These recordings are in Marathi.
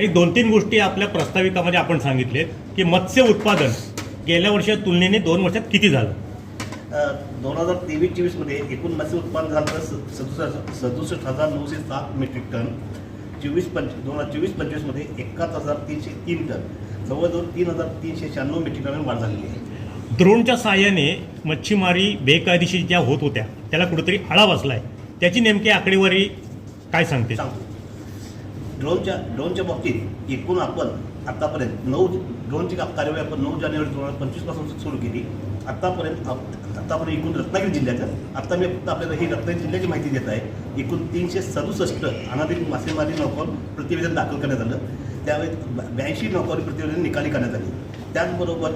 एक दोन तीन गोष्टी आपल्या प्रस्ताविकामध्ये आपण सांगितले की मत्स्य उत्पादन गेल्या वर्षाच्या तुलनेने दोन वर्षात किती झालं? दोन हजार तेवीस चोवीसमध्ये एकूण मत्स्य उत्पादन झालं तर सदुसष्ट सदुसष्ट हजार नऊशे सात मेट्रिक टन. चोवीस पंच दोन हजार चोवीस पंचवीसमध्ये एकाहत्तर हजार तीनशे तीन टन. जवळजवळ तीन हजार तीनशे शहाण्णव मेट्रिक टन वाढ झालेली आहे. ड्रोनच्या साहाय्याने मच्छीमारी बेकायदेशीर ज्या होत होत्या त्याला कुठेतरी आळा बसलाय. त्याची नेमकी आकडेवारी काय सांगते? सांगतो. ड्रोनच्या ड्रोनच्या बाबतीत एकूण आपण आत्तापर्यंत नऊ ड्रोनची कार्यवाही आपण नऊ जानेवारी दोन हजार पंचवीसपासून सुरू केली. आत्तापर्यंत आत्तापर्यंत एकूण रत्नागिरी जिल्ह्यात आत्ता मी फक्त आपल्याला ही रत्नागिरी जिल्ह्याची माहिती देत आहे. एकूण तीनशे सदुसष्ट अनाधिक मासेमारी नौकावर प्रतिवेदन दाखल करण्यात आलं. त्यावेळी ब्याऐंशी नौकावरी प्रतिवेदन निकाली करण्यात आली. त्याचबरोबर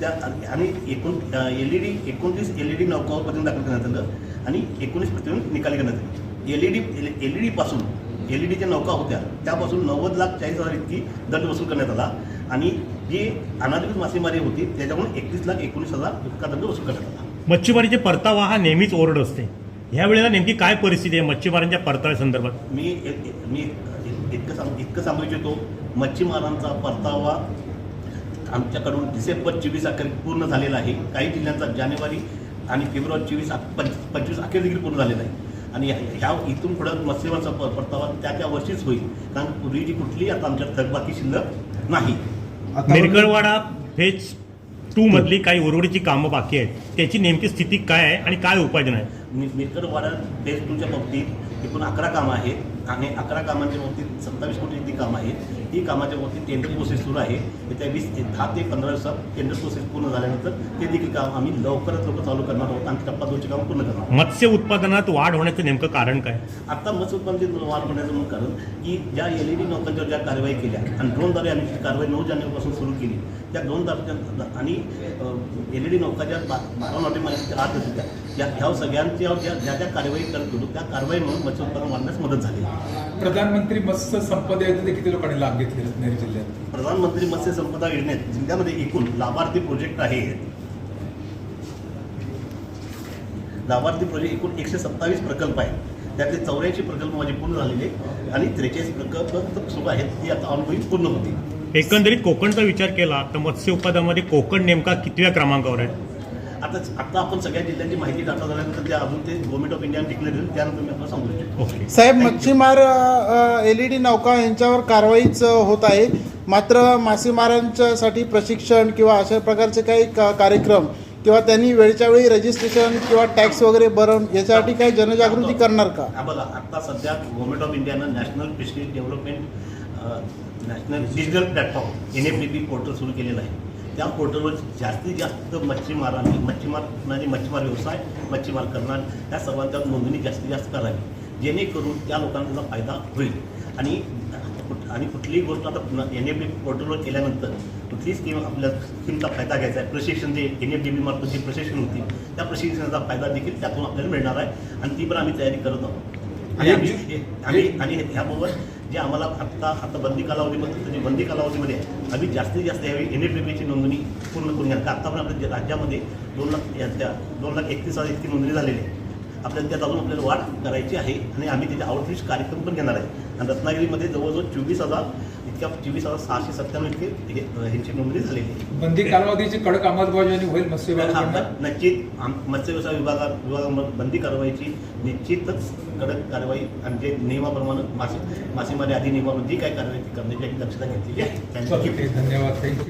त्या आणि एकूण एल ई डी एकोणतीस एल ई डी नौकावर प्रतिवेदन दाखल करण्यात आलं. आणि एकोणीस प्रतिवेदन निकाली करण्यात आली. L E D L E डीपासून L E डीच्या नौका होत्या. त्यापासून नव्वद लाख चाळीस हजार इतकी दंड वसूल करण्यात आला. आणि जी अनाधिकृत मासेमारी होती त्याच्याकडून एकतीस लाख एकोणीस हजार इतका दंड वसूल करण्यात आला. मच्छीमारीचे परतावा हा नेहमीच ओरड असते. ह्या वेळेला नेमकी काय परिस्थिती आहे मच्छीमारांच्या परताव्या संदर्भात? मी मी इतकं सांग इतकं सांगू इच्छितो मच्छीमारांचा परतावा आमच्याकडून डिसेंबर चोवीस अखेर पूर्ण झालेला आहे. काही जिल्ह्यांचा जानेवारी आणि फेब्रुवारी चोवीस पंच पंचवीस अखेर देखील पूर्ण झालेला आहे. आणि ह्या इथून पुढं मत्स्यमारांचा प- परतावा त्या त्या वर्षीच होईल. कारण पूर्वीची कुठलीही आता आमच्या थकबाकी शिल्लक नाही. मिरकळवाडा फेज टू मधली काही उर्वरितची कामं बाकी आहेत. त्याची नेमकी स्थिती काय आहे आणि काय उपाययोजना आहे मि मिरकर वाडा फेज टूच्या बाबतीत एकूण अकरा कामं आहेत. आणि अकरा कामांच्या बाबतीत सत्तावीस कोटी ती कामं आहेत ही कामाच्या बाबतीत टेंडर प्रोसेस सुरू आहे. येत्या वीस ते दहा ते पंधरा दिवसात टेंडर प्रोसेस पूर्ण झाल्यानंतर ते देखील काम आम्ही लवकरात लवकर चालू करणार आहोत आणि टप्पा दोनची कामं पूर्ण करणार आहोत. मत्स्य उत्पादनात वाढ होण्याचं नेमकं कारण काय? आता मत्स्य उत्पादन वाढ होण्याचं मुख्य कारण की ज्या एल ई डी नौकांच्यावर ज्या कारवाई केल्या आणि ड्रोनद्वारे आम्ही ती कारवाई नऊ जानेवारीपासून सुरू केली त्या ड्रोन आणि एल ई डी नौका ज्या बारा नॉटीमध्ये आत होत्या. या ह्या सगळ्यांच्या ज्या ज्या ज्या कारवाई करत होतो त्या कारवाईमुळे मत्स्य उत्पादन वाढण्यास मदत झाली. प्रधानमंत्री मत्स्य संपदा योजनेचे किती लोकांनी लाभ घेतले रत्नागिरी जिल्ह्यात. प्रधानमंत्री मत्स्य संपदा योजनेत जिल्ह्यामध्ये एकूण लाभार्थी प्रोजेक्ट आहेत लाभार्थी प्रोजेक्ट एकूण एकशे सत्तावीस प्रकल्प आहेत. त्यातले चौऱ्याऐंशी प्रकल्प माझे पूर्ण झालेले आणि त्रेचाळीस प्रकल्प सुरू आहेत. ती आता ऑनगोईंग पूर्ण होतील. एकंदरीत कोकणचा विचार केला तर मत्स्य उत्पादनामध्ये कोकण नेमका कितव्या क्रमांकावर आहे? आता आता आपण सगळ्या जिल्ह्यांची माहिती टाटा झाल्यानंतर ते अजून ते गव्हर्नमेंट ऑफ इंडिया डिक्लेअर होईल त्यानंतर मी आपल्याला सांगू इच्छितो ओके साहेब मच्छीमार एल ई डी नौका यांच्यावर कारवाईच होत आहे. मात्र मासेमारांच्यासाठी प्रशिक्षण किंवा अशा प्रकारचे काही का- कार्यक्रम किंवा त्यांनी वेळच्या वेळी रजिस्ट्रेशन किंवा टॅक्स वगैरे भरून याच्यासाठी काही जनजागृती करणार का? हा बघा आता सध्या गव्हर्नमेंट ऑफ इंडियानं national fisheries development national digital platform N F D P portal सुरू केलेलं आहे. त्या पोर्टलवर जास्तीत जास्त मच्छीमारांनी मच्छीमार म्हणजे मच्छीमार व्यवसाय मच्छीमार करणार या सर्वांच्या नोंदणी जास्तीत जास्त करावी. जेणेकरून त्या लोकांना फायदा होईल. आणि आणि कुठलीही गोष्ट आता एन एफ डी पोर्टलवर केल्यानंतर कुठलीही स्कीम आपल्या स्कीमचा फायदा घ्यायचा आहे. प्रशिक्षण जे एन एफ डी बी मार्फत जे प्रशिक्षण होती त्या प्रशिक्षणाचा फायदा देखील त्यातून आपल्याला मिळणार आहे. आणि ती पण आम्ही तयारी करत आहोत. आणि आम्ही आणि आणि ह्याबरोबर जे आम्हाला आत्ता आता बंदी कालावधीमध्ये जे बंदी कालावधीमध्ये आम्ही जास्तीत जास्त यावेळी एन एफ डी नोंदणी पूर्ण करून घ्या. आत्ता पण आपल्या राज्यामध्ये दोन लाख याच्या दोन लाख एकतीस हजार इतकी नोंदणी झालेली आहे. आपल्याला त्यात अजून आपल्याला वाढ करायची आहे आणि आम्ही त्याचे आउटरीच कार्यक्रम पण घेणार आहे. आणि रत्नागिरीमध्ये जवळजवळ चोवीस हजार इतक्या चोवीस हजार सहाशे सत्त्याण्णव इतके ह्यांची नोंदणी झालेली आहे. बंदी कालावधीची कडक अंमलबजावणी होईल मत्स्य नक्कीच. मत्स्य व्यवसाय विभागात विभागामध्ये बंदी कारवाईची निश्चितच कडक कारवाई आणि जे नियमाप्रमाणे मासे मासेमारी आधी नियमामध्ये जी काय कारवाई ती करण्याची दक्षता घेतलेली आहे. धन्यवाद. थँक्यू